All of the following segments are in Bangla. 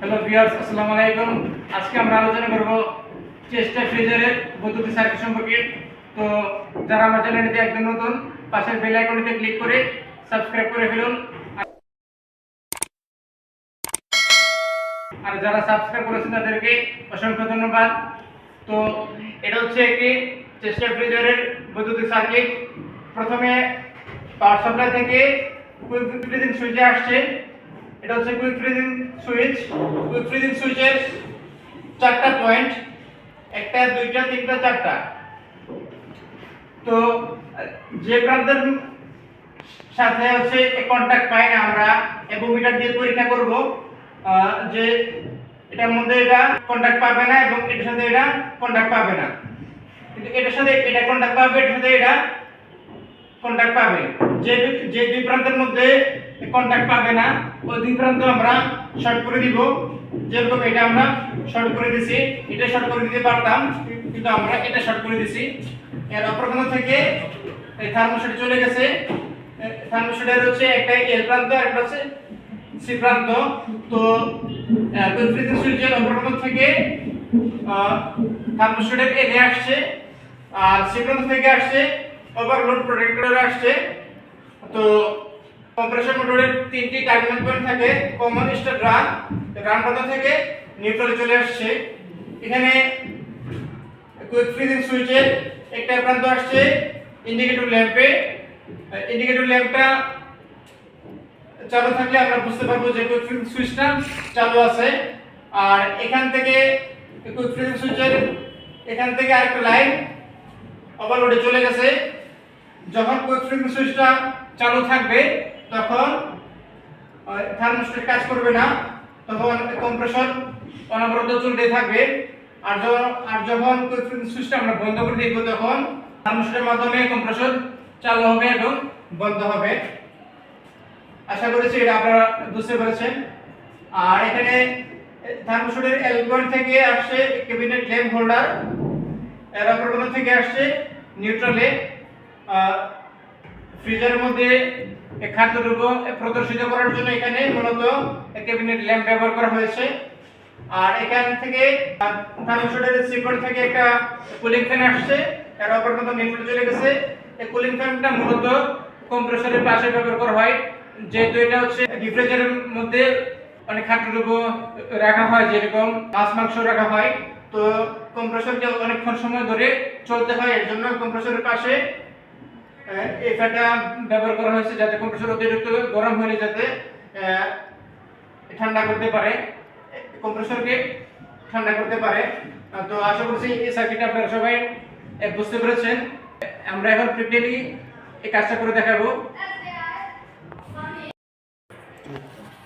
হ্যালো ভিউয়ার্স আসসালামু আলাইকুম। আজকে আমরা আলোচনা করব চেষ্টা ফ্রিজারের বৈদ্যুতিক সার্কিট সম্পর্কে। তো যারা আমার চ্যানেলটিতে একদম নতুন, পাশের বেল আইকনটিতে ক্লিক করে সাবস্ক্রাইব করে ফেলুন। আর যারা সাবস্ক্রাইব করেছেন তাদেরকে অসংখ্য ধন্যবাদ। তো এটা হচ্ছে একটি চেষ্টা ফ্রিজারের বৈদ্যুতিক সার্কিট প্রথমে পাওয়ার সাপ্লাই থেকে ফ্রিজিং সুইচে আসছে। এটা হচ্ছে quick freezing switch. Quick freezing সুইচের চারটা পয়েন্ট। একটা, দুইটা, তিনটা, চারটা। তো, যে প্রান্তের সাথে হচ্ছে কন্টাক্ট পাই না আমরা অ্যাবোমিটার দিয়ে পরীক্ষা করব যে এটার মধ্যে এটা কন্টাক্ট পাবে না এবং এটার সাথে এটা কন্টাক্ট পাবে না। কিন্তু এটার সাথে এটা কন্টাক্ট পাবে, এটার সাথে এটা কন্টাক্ট পাবে। যে যে দুই প্রান্তের মধ্যে কন্টাক্ট পাবে না। ওই দুই প্রান্ত আমরা শর্ট করে দিব। যেরকম এটা আমরা শর্ট করে দিছি, এটা শর্ট করে দিতে পারতাম, কিন্তু আমরা এটা শর্ট করে দিছি। এর অপর প্রান্ত থেকে এই থার্মোস্ট্যাট চলে গেছে। থার্মোস্ট্যাটের হচ্ছে একটা এল প্রান্ত একটা হচ্ছে সি প্রান্ত। তো ফ্রিজিং সুইচের অপর প্রান্ত থেকে থার্মোস্ট্যাটের এলে আসছে, আর সি প্রান্ত থেকে আসছে ওভারলোড প্রোটেক্টর আসছে। তো কম্প্রেসর মোটরের তিনটি টার্মিনাল পয়েন্ট থাকে কমন স্টার্ট রান রান প্রান্ত থেকে নিউট্রালে চলে আসছে। এখানে কুইক ফ্রিজিং সুইচের একটা প্রান্ত আসছে ইন্ডিকেটর ল্যাম্পে ইন্ডিকেটর ল্যাম্পটা চালু থাকলে আমরা বুঝতে পারব যে কুইক ফ্রিজিং সুইচটা চালু আছে। আর এখান থেকে কুইক ফ্রিজিং সুইচের এখান থেকে আরেকটা লাইন ওভারলোডে চলে গেছে। যখন কুইক ফ্রিজিং সুইচটা চালু থাকবে তখন থার্মোস্ট্যাট কাজ করবে না, তখন কম্প্রেসর অনবরত চলতে থাকবে। আর যখন আর যখন সুইচটা আমরা বন্ধ করে দিব, তখন থার্মোস্ট্যাটের মাধ্যমে কম্প্রেসর চালু হবে এবং বন্ধ হবে। আশা করছি এটা আপনারা বুঝতে পেরেছেন। আর এখানে থার্মোস্ট্যাটের এল থেকে আসছে ক্যাবিনেট ল্যাম্প হোল্ডার এর অপর প্রান্ত থেকে আসছে নিউট্রালে ফ্রিজের মধ্যে এই খাদ্যদ্রব্য প্রদর্শিত করার জন্য এখানে মূলত ক্যাবিনেট ল্যাম্প ব্যবহার করা হয়েছে। আর এখান থেকে থার্মোস্ট্যাটের সিপন থেকে একটা কুলিং ফ্যান আসছে। এর অপর প্রান্ত নিউট্রালে চলে গেছে। এই কুলিং ফ্যানটা মূলত কম্প্রেসরের পাশে ব্যবহার করা হয়। যেহেতু এটা হচ্ছে রিফ্রিজারের মধ্যে অনেক খাদ্যদ্রব্য রাখা হয়, যেরকম মাছ, মাংস রাখা হয়। তো কম্প্রেসরকে অনেকক্ষণ সময় ধরে চলতে হয়, এর জন্য কম্প্রেসরের পাশে এই ফ্যানটা ব্যবহার করা হয়েছে যাতে কম্প্রেসর অতিরিক্ত গরম হলে যাতে ঠান্ডা করতে পারে। কম্প্রেসরকে ঠান্ডা করতে পারে। তো আশা করছি এই সার্কিটটা আপনারা সবাই বুঝতে পেরেছেন। আমরা এখন প্র্যাকটিক্যালি এই কাজটা করে দেখাবো।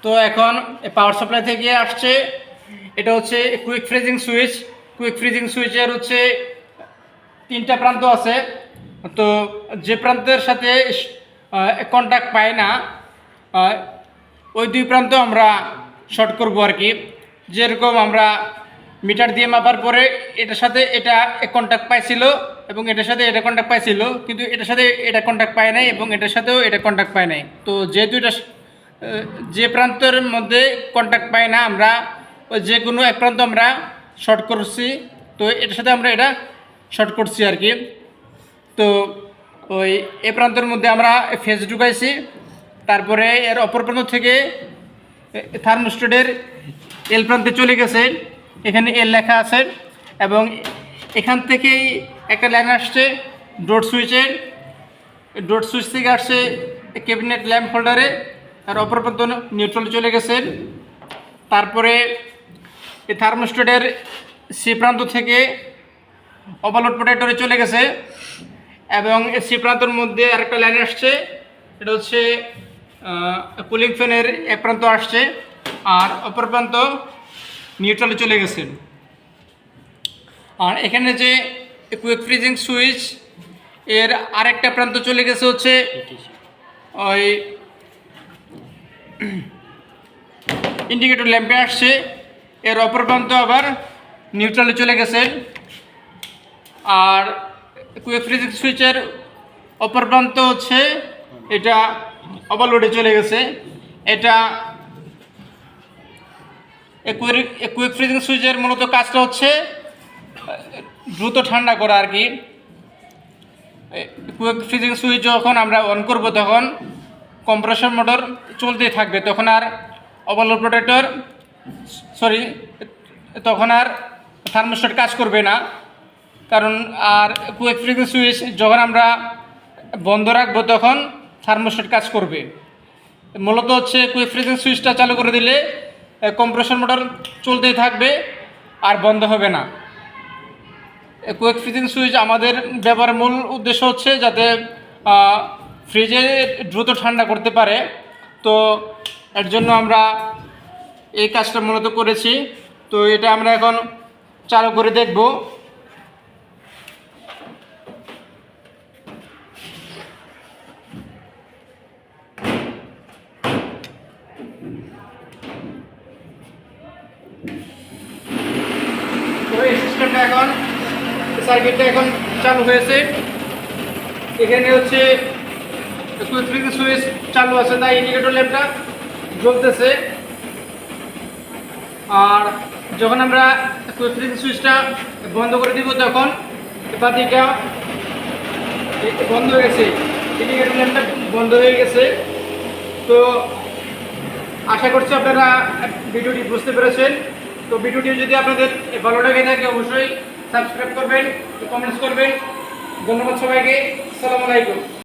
তো এখন পাওয়ার সাপ্লাই থেকে আসছে। এটা হচ্ছে quick freezing switch quick freezing সুইচের হচ্ছে তিনটা প্রান্ত আছে। তো যে প্রান্তের সাথে কন্ট্যাক্ট পায় না ওই দুই প্রান্ত আমরা শর্ট করব আর কি। যেরকম আমরা মিটার দিয়ে মাপার পরে এটার সাথে এটা কন্ট্যাক্ট পাইছিল এবং এটার সাথে এটা কন্ট্যাক্ট পাইছিল, কিন্তু এটার সাথে এটা কন্ট্যাক্ট পায় নাই এবং এটার সাথেও এটা কন্ট্যাক্ট পায় নাই। তো যেহেতু এটা যে প্রান্তের মধ্যে কন্ট্যাক্ট পাই না আমরা, ওই যে কোনো এক প্রান্ত আমরা শর্ট করছি, তো এটার সাথে আমরা এটা শর্ট করছি আর কি। তো ওই এ প্রান্তের মধ্যে আমরা ফেজ ঢুকাইছি। তারপরে এর অপর প্রান্ত থেকে থার্মোস্টেটের এল প্রান্তে চলে গেছে। এখানে এল লেখা আছে এবং এখান থেকেই একটা লাইন আসছে ডোট সুইচের ডোট সুইচ থেকে আসছে ক্যাবিনেট ল্যাম্প হোল্ডারে আর অপর প্রান্ত নিউট্রাল চলে গেছে। তারপরে এই থার্মোস্টেটের সি প্রান্ত থেকে ওভারলোড প্রোটেক্টরে চলে গেছে। এবং সি প্রান্তর মধ্যে আরেকটা লাইন আসছে। এটা হচ্ছে কুলিং ফ্যানের এক প্রান্ত আসছে আর অপর প্রান্ত নিউট্রালে চলে গেছে। আর এখানে যে কুইক ফ্রিজিং সুইচ এর আরেকটা প্রান্ত চলে গেছে হচ্ছে ওই ইন্ডিকেটর ল্যাম্পে আসছে। এর অপর প্রান্ত আবার নিউট্রালে চলে গেছে। আর কুইক ফ্রিজিং সুইচের অপর প্রান্ত হচ্ছে এটা ওভারলোডে চলে গেছে। এটা কুইক ফ্রিজিং সুইচের মূলত কাজটা হচ্ছে, দ্রুত ঠান্ডা করা আর কি। কুইক ফ্রিজিং সুইচ যখন আমরা অন করব তখন কম্প্রেসর মোটর চলতেই থাকবে, তখন আর ওভারলোড প্রোটেক্টর, সরি, তখন আর থার্মোস্টেট কাজ করবে না। কারণ আর কুইক ফ্রিজিং সুইচ যখন আমরা বন্ধ রাখব তখন থার্মোস্টেট কাজ করবে। মূলত হচ্ছে কুইক ফ্রিজিং সুইচটা চালু করে দিলে কম্প্রেশন মোটর চলতেই থাকবে আর বন্ধ হবে না। কুইক ফ্রিজিং সুইচ আমাদের ব্যবহারের মূল উদ্দেশ্য হচ্ছে যাতে ফ্রিজে দ্রুত ঠান্ডা করতে পারে। তো এর জন্য আমরা এই কাজটা মূলত করেছি। তো এটা আমরা এখন চালু করে দেখব তো সিস্টেমটা এখন, সার্কিটটা এখন চালু হয়েছে। এখানে হচ্ছে সুইচ সুইচ চালু আছে, তাই ইন্ডিকেটর ল্যাম্পটা জ্বলতেছে। আর যখন আমরা সুইচ সুইচটা বন্ধ করে দিব তখন বাতিটা বন্ধ হয়ে গেছে ইন্ডিকেটর ল্যাম্পটা বন্ধ হয়ে গেছে। তো আশা করছি আপনারা ভিডিওটি বুঝতে পেরেছেন। তো ভিডিওটি যদি আপনাদের ভালো লাগে থাকে, অবশ্যই সাবস্ক্রাইব করবেন কমেন্টস করবেন। ধন্যবাদ সবাইকে। আসসালামু আলাইকুম।